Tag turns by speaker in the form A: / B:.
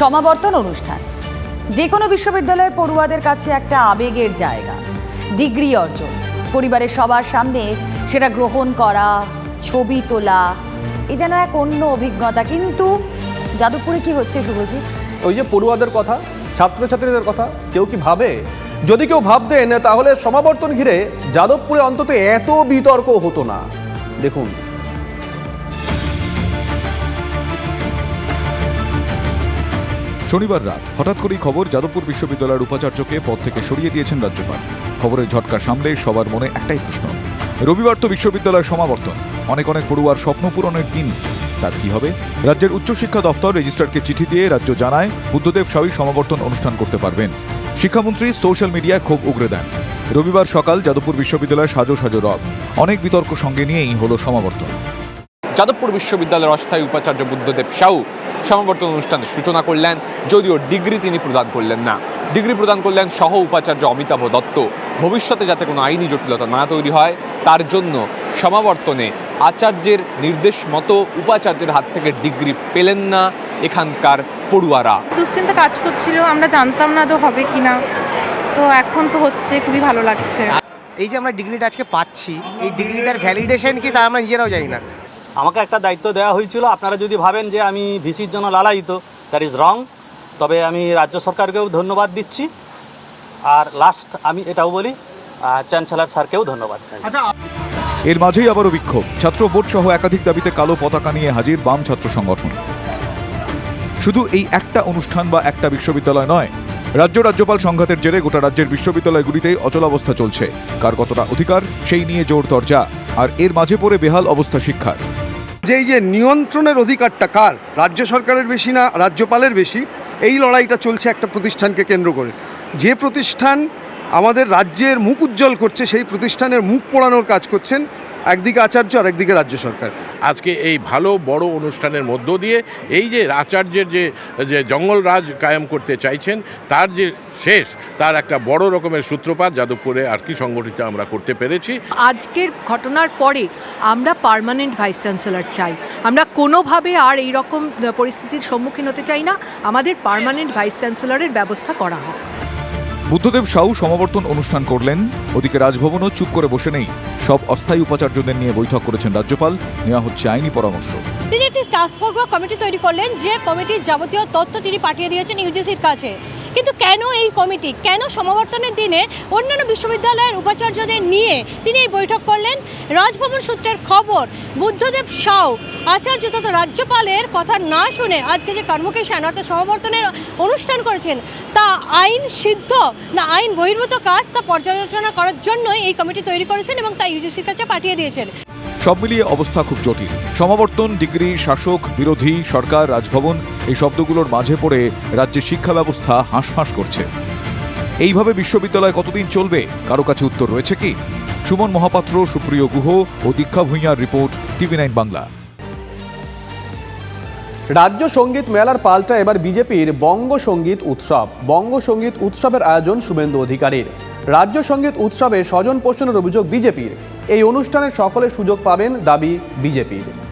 A: সমাবর্তন অনুষ্ঠান। যে কোনো বিশ্ববিদ্যালয়ের পড়ুয়াদের কাছে একটা আবেগের জায়গা, ডিগ্রি অর্জন। পরিবারের সবার সামনে সেটা গ্রহণ করা, ছবি তোলা, এ যেন এক অন্য অভিজ্ঞতা। কিন্তু যাদবপুরে কি হচ্ছে, শুভজিৎ?
B: ওই যে পড়ুয়াদের কথা, ছাত্রছাত্রীদের কথা, কেউ কি ভাবে? যদি কেউ ভাবতেন, তাহলে সমাবর্তন ঘিরে যাদবপুরে অন্তত এত বিতর্ক হতো না। দেখুন
C: শনিবার রাত, হঠাৎ করেই খবর যাদবপুর বিশ্ববিদ্যালয়ের উপাচার্যকে পদ থেকে সরিয়ে দিয়েছেন রাজ্যপাল। খবরের ঝটকা সামলে সবার মনে একটাই প্রশ্ন, রবিবার তো বিশ্ববিদ্যালয়ের সমাবর্তন। অনেক অনেক পড়ুয়ার স্বপ্ন পূরণের দিন। তার কি হবে? রাজ্যের উচ্চশিক্ষা দপ্তর রেজিস্ট্রারকে চিঠি দিয়ে রাজ্য জানায়, বুদ্ধদেব সাউই সমাবর্তন অনুষ্ঠান করতে পারবেন। শিক্ষামন্ত্রী সোশ্যাল মিডিয়ায় ক্ষোভ উগরে দেন। রবিবার সকাল যাদবপুর বিশ্ববিদ্যালয়ের সাজো সাজো রব। অনেক বিতর্ক সঙ্গে নিয়েই হলো সমাবর্তন।
D: যাদবপুর বিশ্ববিদ্যালয়ের অস্থায়ী উপাচার্য বুদ্ধদেব সাউ সমাবর্তন অনুষ্ঠানের সূচনা করলেন যদিও ডিগ্রি তিনি প্রদান করলেন না। ডিগ্রি প্রদান করলেন সহ উপাচার্য অমিতাভ দত্ত। ভবিষ্যতে যাতে কোনো আইনি জটিলতা না তৈরি হয় তার জন্য সমাবর্তনে আচার্যের নির্দেশ মতো উপাচার্যের হাত থেকে ডিগ্রি পেলেন না এখানকার পড়ুয়ারা।
E: দুশ্চিন্তা কাজ করছিল আমরা জানতাম না তো হবে কি না। তো এখন তো হচ্ছে খুবই ভালো লাগছে।
F: এই যে আমরা ডিগ্রিটা আজকে পাচ্ছি এই ডিগ্রিটার ভ্যালিডেশন কি তা আমরা নিজেরাও জানি না।
G: আমাকে একটা দায়িত্ব দেওয়া হয়েছিল। আপনারা যদি ভাবেন যে আমি ভিসির জন্য লালায়িত দ্যাট ইজ রং তবে আমি রাজ্য সরকারকেও ধন্যবাদ দিচ্ছি। আর লাস্ট আমি এটাও বলি চ্যান্সেলার স্যারকেও ধন্যবাদ।
C: এর মাঝেই আবারও বিক্ষোভ। ছাত্র ভোট সহ একাধিক দাবিতে কালো পতাকা নিয়ে হাজির বাম ছাত্র সংগঠন। শুধু এই একটা অনুষ্ঠান বা একটা বিশ্ববিদ্যালয় নয় রাজ্য রাজ্যপাল সংঘাতের জেরে গোটা রাজ্যের বিশ্ববিদ্যালয়গুলিতেই অচলাবস্থা চলছে। কার কতটা অধিকার সেই নিয়ে জোর তরজা। আর এর মাঝে পড়ে বেহাল অবস্থা শিক্ষার।
H: যে এই যে নিয়ন্ত্রণের অধিকারটা কার? রাজ্য সরকারের বেশি না, রাজ্যপালের বেশি? এই লড়াইটা চলছে একটা প্রতিষ্ঠানকে কেন্দ্র করে। যে প্রতিষ্ঠান আমাদের রাজ্যের মুখ উজ্জ্বল করছে, সেই প্রতিষ্ঠানের মুখ পোড়ানোর কাজ করছেন একদিকে আচার্য আর একদিকে রাজ্য সরকার।
I: আজকে এই ভালো বড় অনুষ্ঠানের মধ্য দিয়ে এই যে আচার্যের যে যে জঙ্গলরাজ কায়েম করতে চাইছেন তার যে শেষ তার একটা বড় রকমের সূত্রপাত যাদবপুরে আর কি সংগঠিত আমরা করতে পেরেছি।
J: আজকের ঘটনার পরে আমরা পার্মানেন্ট ভাইস চ্যান্সেলর চাই। আমরা কোনোভাবে আর এই রকম পরিস্থিতির সম্মুখীন হতে চাই না। আমাদের পার্মানেন্ট ভাইস চ্যান্সেলরের ব্যবস্থা করা হোক।
C: বুদ্ধদেব সাউ সমাবর্তন অনুষ্ঠান করলেন। ওদিকে রাজভবনও চুপ করে বসে নেই। সব অস্থায়ী উপাচার্যদের নিয়ে বৈঠক করেছেন রাজ্যপাল। নেওয়া হচ্ছে আইনি পরামর্শ।
K: তিনি একটি টাস্ক ফোর্স বা কমিটি তৈরি করলেন, যে কমিটির যাবতীয় তথ্য তিনি পাঠিয়ে দিয়েছেন ইউজিসির কাছে। কিন্তু কেন এই কমিটি? কেন সমাবর্তনের দিনে অন্যান্য বিশ্ববিদ্যালয়ের উপাচার্যদের নিয়ে তিনি এই বৈঠক করলেন? রাজভবন সূত্রের খবর, বুদ্ধদেব সাউ, আচার্য তথা রাজ্যপালের কথা না শুনে আজকে যে কর্মকেশন অর্থাৎ সমাবর্তনের অনুষ্ঠান করেছেন, তা আইন সিদ্ধ না আইন বহির্ভূত কাজ তা পর্যালোচনা করার জন্যই এই কমিটি তৈরি করেছেন এবং তা ইউজিসির কাছে পাঠিয়ে দিয়েছেন।
C: সব মিলিয়ে অবস্থা খুব জটিল। সমাবর্তন, ডিগ্রি, শাসক, বিরোধী, সরকার, রাজভবন, এই শব্দগুলোর মাঝে পড়ে রাজ্যের শিক্ষা ব্যবস্থা হাঁসফাঁস করছে। এইভাবে বিশ্ববিদ্যালয় কতদিন চলবে? কারও কাছে উত্তর রয়েছে কি? সুমন মহাপাত্র, সুপ্রিয় গুহ ও দীক্ষা ভূঁইয়ার রিপোর্ট, টিভি নাইন বাংলা।
B: রাজ্য সংগীত মেলার পাল্টা এবার বিজেপির বঙ্গ সংগীত উৎসব। বঙ্গ সংগীত উৎসবের আয়োজন শুভেন্দু অধিকারীর। রাজ্য সংগীত উৎসবে স্বজন পোষণের অভিযোগ বিজেপির। এই অনুষ্ঠানে সকলে সুযোগ পাবেন দাবি বিজেপির।